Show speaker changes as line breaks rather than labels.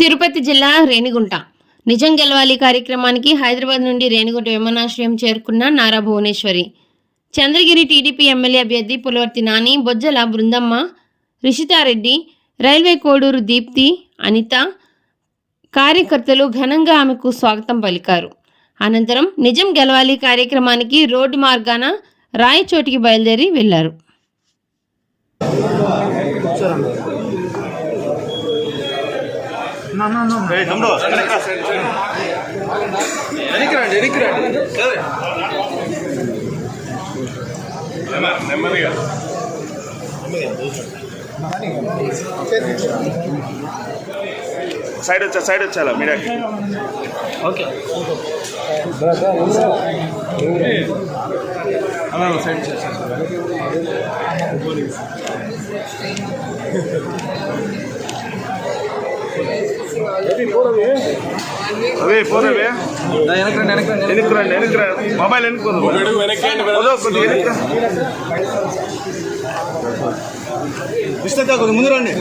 తిరుపతి జిల్లా రేణిగుంట. నిజం గెలవాలి కార్యక్రమానికి హైదరాబాద్ నుండి రేణిగుంట విమానాశ్రయం చేరుకున్న నారా భువనేశ్వరి. చంద్రగిరి టీడీపీ ఎమ్మెల్యే అభ్యర్థి పులవర్తి నాని బొజ్జల బృందమ్మ రిషితారెడ్డి రైల్వే కోడూరు దీప్తి అనిత కార్యకర్తలు ఘనంగా ఆమెకు స్వాగతం పలికారు. అనంతరం నిజం గెలవాలి కార్యక్రమానికి రోడ్డు మార్గాన రాయచోటికి బయలుదేరి
వెళ్ళారు. వెనక్కి
రండి వెనక్కి రండి
నెమ్మదిగా సైడ్ వచ్చా సైడ్ వచ్చాలా మీడియాకి?
ఓకే సైడ్
అవే పోనవే
వెనక్కి రండి వెనక్కి రండి
వెనక్కి రండి మొబైల్ వెనక్కి. పోదు వెనక్కి రా.
విష్ణుతా ముందు రండి.